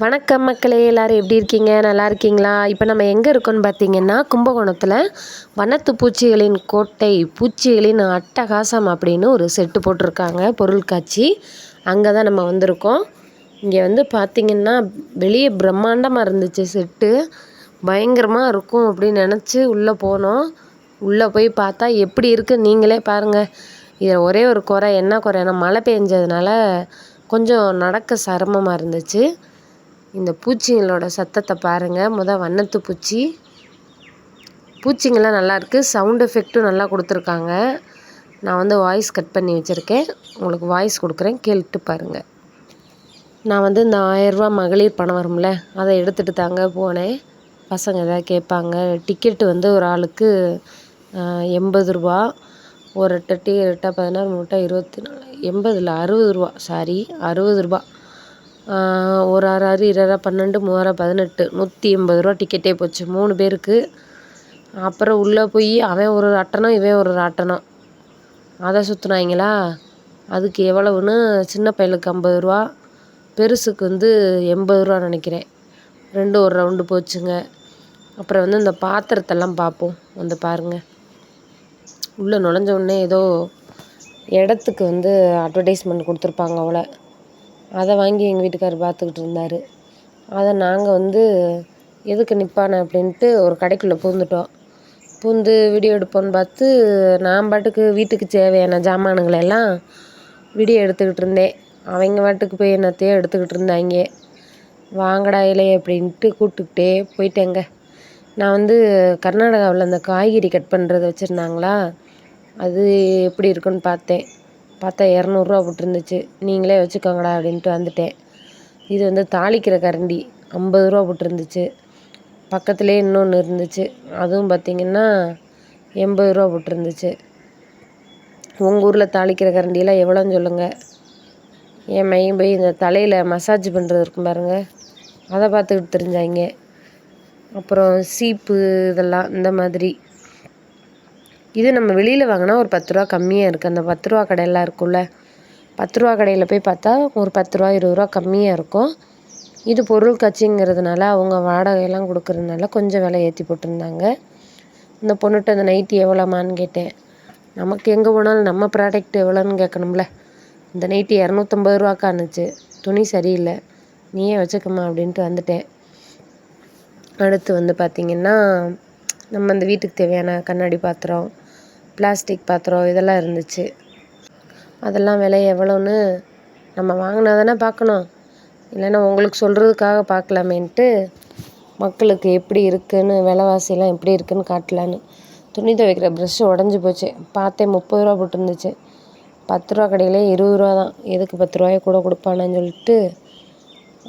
வணக்கம் மக்களே எல்லோரும் எப்படி இருக்கீங்க? நல்லா இருக்கீங்களா? இப்போ நம்ம எங்கே இருக்கோம்னு பார்த்தீங்கன்னா கும்பகோணத்தில் வனத்து பூச்சிகளின் கோட்டை பூச்சிகளின் அட்டகாசம் அப்படின்னு ஒரு செட்டு போட்டிருக்காங்க பொருட்காட்சி அங்கே தான் நம்ம வந்திருக்கோம். இங்கே வந்து பார்த்திங்கன்னா வெளியே பிரம்மாண்டமாக இருந்துச்சு செட்டு. பயங்கரமாக இருக்கும் அப்படின்னு நினச்சி உள்ளே போனோம். உள்ளே போய் பார்த்தா எப்படி இருக்குது நீங்களே பாருங்கள் இதில் ஒரே ஒரு குறை என்ன குறைனா மழை பெஞ்சதுனால கொஞ்சம் நடக்க சிரமமாக இருந்துச்சு. இந்த பூச்சிங்களோட சத்தத்தை பாருங்கள் முத வண்ணத்து பூச்சி. பூச்சிங்கெல்லாம் நல்லாயிருக்கு சவுண்ட் எஃபெக்ட்டும் நல்லா கொடுத்துருக்காங்க. நான் வந்து வாய்ஸ் கட் பண்ணி வச்சுருக்கேன். உங்களுக்கு வாய்ஸ் கொடுக்குறேன். கேட்டு பாருங்கள் நான் வந்து இந்த ஆயரூபா மகளிர் பணம் வரும்ல அதை எடுத்துகிட்டு தாங்க போனேன். பசங்க எதாவது கேட்பாங்க. டிக்கெட்டு வந்து ஒரு ஆளுக்கு எண்பது ரூபா. ஒரு எட்டு டீ பதினாறு மூட்டா இருபத்தி நாலு எண்பது இல்லை அறுபது ரூபா. சாரி அறுபது ரூபா. ஒரு ஆறு ஆறு இருபது பன்னெண்டு மூவாயிரம் பதினெட்டு நூற்றி எண்பது ரூபா டிக்கெட்டே போச்சு. மூணு பேருக்கு. அப்புறம் உள்ளே போய் அவன் ஒரு அட்டனம் இவன் ஒரு அட்டனம். அதை சுற்றுனாங்களா அதுக்கு எவ்வளவுன்னு சின்ன பையலுக்கு ஐம்பது ரூபா பெருசுக்கு வந்து எண்பது ரூபா நினைக்கிறேன். ரெண்டு ஒரு ரவுண்டு போச்சுங்க. அப்புறம் வந்து இந்த பாத்திரத்தெல்லாம் பார்ப்போம். வந்து பாருங்கள் உள்ளே நுழைஞ்ச உடனே ஏதோ இடத்துக்கு வந்து அட்வர்டைஸ்மெண்ட் கொடுத்துருப்பாங்க அவளை. அதை வாங்கி எங்கள் வீட்டுக்காரர் பார்த்துக்கிட்டு இருந்தார். அதை நாங்கள் வந்து எதுக்கு நிற்பானே அப்படின்ட்டு ஒரு கடைக்குள்ளே பூந்துட்டோம். பூந்து வீடியோ எடுப்போன்னு பார்த்து நான் பாட்டுக்கு வீட்டுக்கு தேவையான ஜாமானுங்களை எல்லாம் வீடியோ எடுத்துக்கிட்டு இருந்தேன். அவங்க பாட்டுக்கு போய் என்னத்தையோ எடுத்துக்கிட்டு இருந்தாங்க. வாங்கடா இலை அப்படின்ட்டு கூப்பிட்டுக்கிட்டே போயிட்டேங்க. நான் வந்து கர்நாடகாவில் அந்த காய்கறி கட் பண்ணுறது வச்சுருந்தாங்களா? அது எப்படி இருக்குன்னு பார்த்தேன். பார்த்தா இரநூறுவா போட்டிருந்துச்சு நீங்களே வச்சுக்கோங்கடா அப்படின்ட்டு வந்துட்டேன். இது வந்து தாளிக்கிற கரண்டி. ஐம்பது ரூபா போட்டிருந்துச்சு பக்கத்துலேயே இன்னொன்று இருந்துச்சு. அதுவும் பார்த்திங்கன்னா எண்பது ரூபா போட்டிருந்துச்சு உங்கள் ஊரில் தாளிக்கிற கரண்டியெல்லாம் எவ்வளோன்னு சொல்லுங்கள் என் மையம் போய் இந்த தலையில் மசாஜ் பண்ணுறது இருக்கும் பாருங்கள் அதை பார்த்துக்கிட்டு தெரிஞ்சாங்க. அப்புறம் சீப்பு இதெல்லாம் இந்த மாதிரி. இது நம்ம வெளியில் வாங்கினா ஒரு பத்து ரூபா கம்மியாக இருக்குது அந்த பத்து ரூபா கடையெல்லாம் இருக்கும்ல. பத்து ரூபா கடையில் போய் பார்த்தா ஒரு பத்து ரூபா இருபது ரூபா கம்மியாக இருக்கும். இது பொருள் கட்சிங்கிறதுனால அவங்க வாடகையெல்லாம் கொடுக்குறதுனால கொஞ்சம் விலை ஏற்றி போட்டிருந்தாங்க. இந்த பொண்ணுகிட்ட அந்த நைட்டி எவ்வளோமான்னு கேட்டேன். நமக்கு எங்கே போனாலும் நம்ம ப்ராடக்ட் எவ்வளோன்னு கேட்கணும்ல. இந்த நைட்டி இரநூத்தம்பது ரூபாக்கானுச்சு துணி சரியில்லை. நீயே வச்சுக்கம்மா அப்படின்ட்டு வந்துட்டேன். அடுத்து வந்து பார்த்திங்கன்னா நம்ம இந்த வீட்டுக்கு தேவையான கண்ணாடி பாத்திரம் பிளாஸ்டிக் பாத்திரம் இதெல்லாம் இருந்துச்சு. அதெல்லாம் விலை எவ்வளோன்னு நம்ம வாங்கினா தானே பார்க்கணும். இல்லைன்னா உங்களுக்கு சொல்கிறதுக்காக பார்க்கலாமேன்ட்டு மக்களுக்கு எப்படி இருக்குதுன்னு விலைவாசிலாம் எப்படி இருக்குதுன்னு காட்டலான்னு. துணி துவைக்கிற ப்ரெஷ்ஷு உடஞ்சி போச்சு. பார்த்தேன் முப்பது ரூபா போட்டுருந்துச்சு. பத்து ரூபா கடையிலே இருபது ரூபா தான். எதுக்கு பத்து ரூபாய கூட கொடுப்பானேன்னு சொல்லிட்டு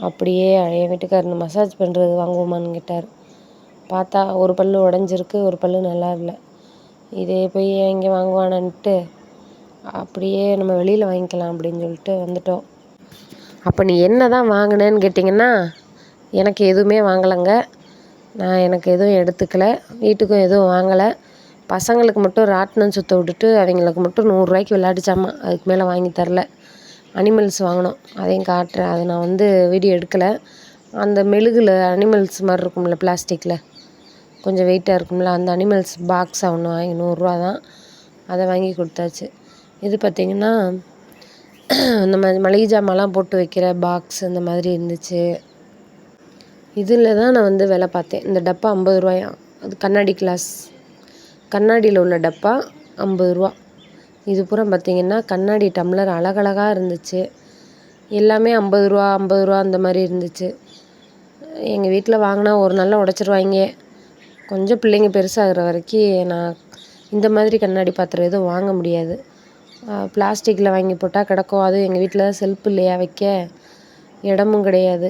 அப்படியே என் வீட்டுக்காரர் மசாஜ் பண்ணுறது வாங்குவோமான்னு கேட்டார். பார்த்தா ஒரு பல் உடஞ்சிருக்கு ஒரு பல் நல்லா இல்லை. இதே போய் இங்கே வாங்குவானான்ட்டு அப்படியே நம்ம வெளியில் வாங்கிக்கலாம் அப்படின்னு சொல்லிட்டு வந்துட்டோம். அப்போ நீ என்ன தான் வாங்கினேன்னு கேட்டிங்கன்னா எனக்கு எதுவுமே வாங்கலைங்க. நான் எனக்கு எதுவும் எடுத்துக்கல. வீட்டுக்கும் எதுவும் வாங்கலை. பசங்களுக்கு மட்டும் ராட்டினம் சுற்ற விட்டுட்டு அவங்களுக்கு மட்டும் நூறுரூவாய்க்கு விளையாடிச்சாமா அதுக்கு மேலே வாங்கி தரல. அனிமல்ஸ் வாங்கினோம். அதையும் காட்டுறேன். அதை நான் வந்து வீடியோ எடுக்கலை. அந்த மெழுகில் அனிமல்ஸ் மாதிரி இருக்கும்ல பிளாஸ்டிக்கில் கொஞ்சம் வெயிட்டாக இருக்கும்ல அந்த அனிமல்ஸ் பாக்ஸை ஒன்று வாங்கி நூறுரூவா தான். அதை வாங்கி கொடுத்தாச்சு. இது பார்த்திங்கன்னா இந்த மாதிரி மளிகை ஜாமான்லாம் போட்டு வைக்கிற பாக்ஸ் இந்த மாதிரி இருந்துச்சு. இதில் தான் நான் வந்து விலை பார்த்தேன். இந்த டப்பா ஐம்பது ரூபாயா? அது கண்ணாடி கிளாஸ் கண்ணாடியில் உள்ள டப்பா ஐம்பது ரூபா. இது பூரா பார்த்திங்கன்னா கண்ணாடி டம்ளர் அழகழகாக இருந்துச்சு. எல்லாமே ஐம்பது ரூபா ஐம்பது ரூபா அந்த மாதிரி இருந்துச்சு. எங்கள் வீட்டில் வாங்கினா ஒரு நாளில் உடச்சிருவாங்க கொஞ்சம் பிள்ளைங்க பெருசாகிற வரைக்கும் நான் இந்த மாதிரி கண்ணாடி பாத்திரம் எதுவும் வாங்க முடியாது. பிளாஸ்டிக்கில் வாங்கி போட்டால் கிடக்கும். அதுவும் எங்கள் வீட்டில் செல்ஃப் இல்லையா வைக்க இடமும் கிடையாது.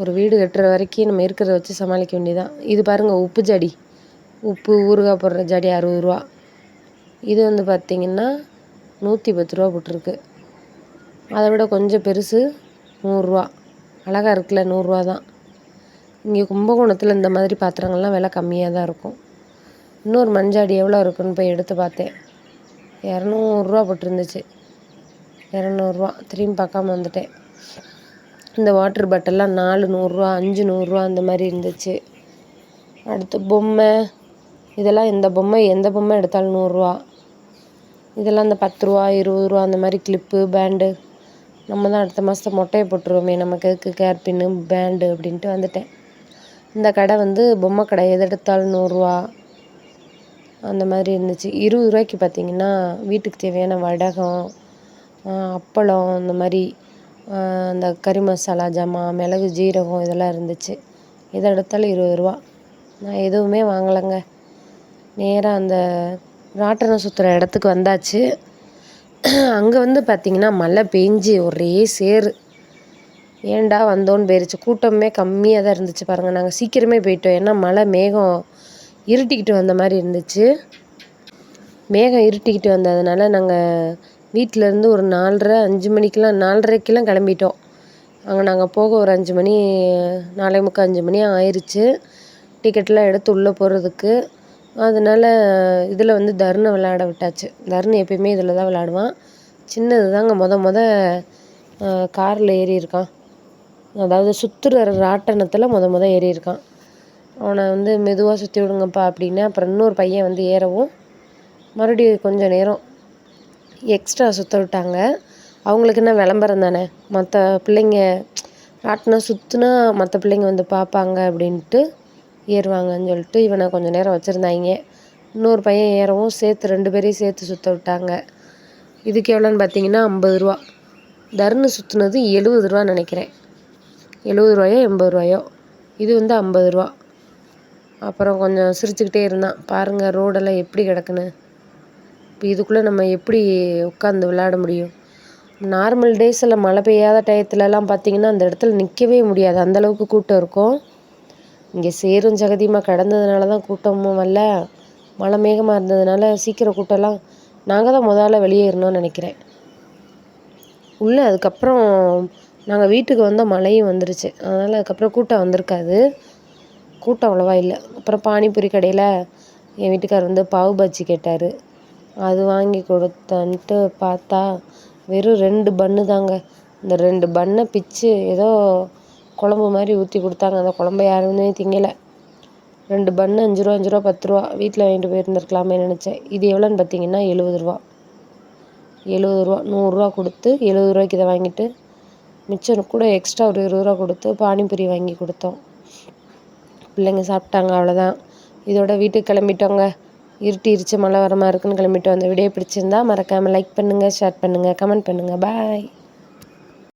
ஒரு வீடு கட்டுற வரைக்கும் நம்ம இருக்கிறத வச்சு சமாளிக்க வேண்டியதான் இது பாருங்கள் உப்பு ஜடி. உப்பு ஊறுகாய் போடுற ஜடி அறுபது ரூபா. இது வந்து பார்த்திங்கன்னா நூற்றி பத்து ரூபா போட்டிருக்கு. அதை விட கொஞ்சம் பெருசு நூறுரூவா அழகாக இருக்குல்ல நூறுரூவா தான். இங்கே கும்பகோணத்தில் இந்த மாதிரி பாத்திரங்கள்லாம் விலை கம்மியாக தான் இருக்கும். இன்னொரு மஞ்சாடி எவ்வளோ இருக்குன்னு போய் எடுத்து பார்த்தேன். இரநூறுவா போட்டிருந்துச்சு. இரநூறுவா. திரும்பி பார்க்காம வந்துட்டேன். இந்த வாட்டர் பாட்டில்லாம் நாலு நூறுரூவா அஞ்சு நூறுரூவா அந்த மாதிரி இருந்துச்சு. அடுத்து பொம்மை. இதெல்லாம் இந்த பொம்மை? எந்த பொம்மை எடுத்தாலும் நூறுரூவா. இதெல்லாம் இந்த பத்து ரூபா இருபது ரூபா அந்த மாதிரி கிளிப்பு பேண்டு நம்ம தான் அடுத்த மாதம் மொட்டையை போட்டுருவோமே நமக்கு எதுக்கு கேர்பின்னு பேண்டு அப்படின்ட்டு வந்துட்டேன். இந்த கடை வந்து பொம்மை கடை. எது எடுத்தாலும் நூறுரூவா. அந்த மாதிரி இருந்துச்சு. இருபது ரூபாய்க்கு பார்த்தீங்கன்னா வீட்டுக்கு தேவையான வடகம் அப்பளம் இந்த மாதிரி அந்த கறி மசாலா ஜாமான் மிளகு ஜீரகம் இதெல்லாம் இருந்துச்சு. எதை எடுத்தாலும் இருபது ரூபா. நான் எதுவுமே வாங்கலைங்க. நேராக அந்த ராட்டனம் சுற்றுற இடத்துக்கு வந்தாச்சு. அங்கே வந்து பார்த்திங்கன்னா மழை பெஞ்சு ஒரே சேறு. ஏன்டா வந்தோன்னு போயிருச்சு கூட்டமே கம்மியாக தான் இருந்துச்சு பாருங்கள் நாங்கள் சீக்கிரமே போயிட்டோம். ஏன்னா மழை மேகம் இருட்டிக்கிட்டு வந்த மாதிரி இருந்துச்சு. மேகம் இருட்டிக்கிட்டு வந்ததுனால நாங்கள் வீட்டிலேருந்து ஒரு நாலரை அஞ்சு மணிக்கெலாம் நாலரைக்கெலாம் கிளம்பிட்டோம். அங்கே நாங்கள் போக ஒரு அஞ்சு மணி நாலே முக்கால் அஞ்சு மணி ஆயிடுச்சு டிக்கெட்லாம் எடுத்து உள்ளே போகிறதுக்கு அதனால் இதில் வந்து தருணை விளையாட விட்டாச்சு. தருண் எப்பயுமே இதில் தான் விளையாடுவான். சின்னது தாங்க மொதல் மொத காரில் ஏறியிருக்கான் அதாவது சுற்றுற ராட்டனத்தில் மொதல் மொதல் ஏறியிருக்கான். அவனை வந்து மெதுவாக சுற்றி விடுங்கப்பா அப்படின்னு அப்புறம் இன்னொரு பையன் வந்து ஏறவும் மறுபடியும் கொஞ்சம் நேரம் எக்ஸ்ட்ரா சுற்ற விட்டாங்க. அவங்களுக்கு என்ன விளம்பரம் தானே? மற்ற பிள்ளைங்க ராட்டினம் சுற்றுனா மற்ற பிள்ளைங்க வந்து பார்ப்பாங்க அப்படின்ட்டு ஏறுவாங்கன்னு சொல்லிட்டு இவனை கொஞ்சம் நேரம் வச்சுருந்தாங்க. இன்னொரு பையன் ஏறவும் சேர்த்து ரெண்டு பேரையும் சேர்த்து சுற்ற விட்டாங்க. இதுக்கு எவ்வளோன்னு பார்த்தீங்கன்னா ஐம்பது ரூபா. தர்னு சுற்றுனது எழுபது ரூபான்னு நினைக்கிறேன். எழுபது ரூபாயோ எண்பது ரூபாயோ இது வந்து ஐம்பது ரூபா அப்புறம் கொஞ்சம் சிரிச்சுக்கிட்டே இருந்தான். பாருங்கள் ரோடெல்லாம் எப்படி கிடக்குன்னு. இப்போ இதுக்குள்ளே நம்ம எப்படி உட்காந்து விளையாட முடியும்? நார்மல் டேஸில் மழை பெய்யாத டயத்துலலாம் பார்த்திங்கன்னா அந்த இடத்துல நிற்கவே முடியாது. அந்தளவுக்கு கூட்டம் இருக்கும். இங்கே சேரும் ஜெகதியுமாக கிடந்ததுனால தான் கூட்டமும் வரல. மழை மேகமாக இருந்ததுனால சீக்கிரம் கூட்டம்லாம் நாங்கள் தான் முதல்ல வெளியேறணும்னு நினைக்கிறேன். உள்ளே அதுக்கப்புறம் நாங்கள் வீட்டுக்கு வந்தால் மழையும் வந்துருச்சு. அதனால் அதுக்கப்புறம் கூட்டம் வந்திருக்காது. கூட்டம் அவ்வளோவா இல்லை. அப்புறம் பானிபூரி கடையில் என் வீட்டுக்கார் வந்து பாவு பஜ்ஜி கேட்டார். அது வாங்கி கொடுத்தன்ட்டு பார்த்தா வெறும் ரெண்டு பன்னு தாங்க. இந்த ரெண்டு பண்ணை பிச்சு ஏதோ குழம்பு மாதிரி ஊற்றி கொடுத்தாங்க. அந்த குழம்ப யாருமே திங்கலை. ரெண்டு பன்னு அஞ்சு ரூபா அஞ்சு ரூபா பத்து ரூபா வீட்டில் வாங்கிட்டு போயிருந்துருக்கலாமே நினச்சேன். இது எவ்வளோன்னு பார்த்தீங்கன்னா எழுபது ரூபா. எழுபது ரூபா நூறுரூவா கொடுத்து எழுபது ரூபாய்க்கு இதை வாங்கிட்டு மிச்சம் கூட எக்ஸ்ட்ரா ஒரு இருபது ரூபா கொடுத்து பானிபூரி வாங்கி கொடுத்தோம். பிள்ளைங்க சாப்பிட்டாங்க அவ்வளோதான் இதோட வீட்டுக்கு கிளம்பிட்டோங்க. இருட்டிருச்சு மழை வர மாதிரி இருக்குன்னு கிளம்பிட்டோம். அந்த வீடியோ பிடிச்சிருந்தா மறக்காமல் லைக் பண்ணுங்கள் ஷேர் பண்ணுங்கள் கமெண்ட் பண்ணுங்கள் பாய்